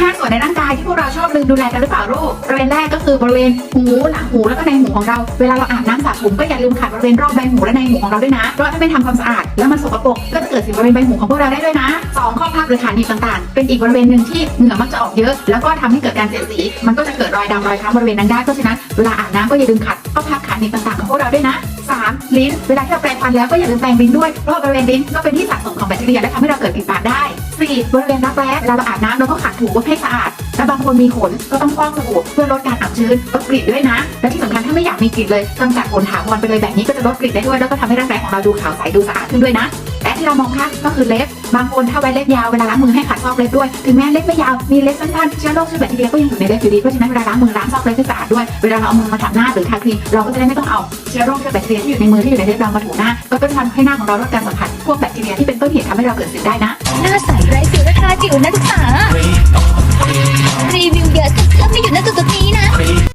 5ส่วนในร่างกายที่พวกเราชอบลืมดูแลกันหรือเปล่าลูกบริเวณแรกก็คือบริเวณหูหลังหูแล้วก็ในหูของเรา เวลาเราอาบน้ำสระผมก็อย่าลืมขัดบริเวณรอบใบหูและในหูของเราด้วยนะ เพราะถ้าไม่ทำความสะอาดแล้วมันสกปรกก็จะเกิดสิ่งบริเวณใบหูของพวกเราได้ด้วยนะสองข้อพับหรือขาหนีบต่างๆ เป็นอีกบริเวณหนึ่งที่เหงื่อมักจะออกเยอะ แล้วก็ทำให้เกิดการเสียดสี มันก็จะเกิดรอยดำรอยช้ำบริเวณนั้นได้ เพราะฉะนั้นเวลาอาบน้ำก็อย่าลืมขัดข้อพับขาหนีบต่างๆของพวกเราด้วยนะสามลิ้น เวลาที่เราแปรงฟันแล้วก็อย่าลืมแปรงลิ้นด้วย เพราะบริเวณลิ้นก็เป็นที่สะสมของแบคทีเรียและทำให้เราเกิดกลิ่นปากได้ สี่บริเวณรักแร้เวลาเราอาบน้ำเราก็ขัดถูว่าให้สะอาด และบางคนมีขนก็ต้องฟอกสบู่เพื่อลดการอับชื้นลดกลิ่นด้วยนะ และที่สำคัญถ้าไม่อยากมีกลิ่นเลยกำจัดขนถาวรไปเลยแบบนี้ก็จะลดกลิ่นได้ด้วยแล้วก็ทำให้ร่างกายของเราดูขาวใสดูสะอาดขึ้นด้วยนะและที่เรามองพลาดก็คือเล็บบางคนถ้าไว้เล็บยาวเวลาล้างมือให้ขัดซอกเล็บด้วยถึงแม้เล็บไม่ยาวมีเล็บสั้นๆเชื้อโรคเชื้อแบคทีเรียก็ยังอยู่ในเล็บอยู่ดีเพราะฉะนั้นเวลาล้างมือล้างซอกเล็บให้สะอาดด้วยเวลาเราเอามือมาจับหน้าหรือทาครีมเราก็จะได้ไม่ต้องเอาเชื้อโรคเชื้อแบคทีเรียที่อยู่ในมือที่อยู่ในเล็บเรามาถูหน้าก็จะทำให้หน้าของเราลดการสัมผัสพวกแบคทีเรียที่เป็นต้นเหตุทำให้เราเกิดสิวได้นะหน้าใส จิ๋วนักศึกษา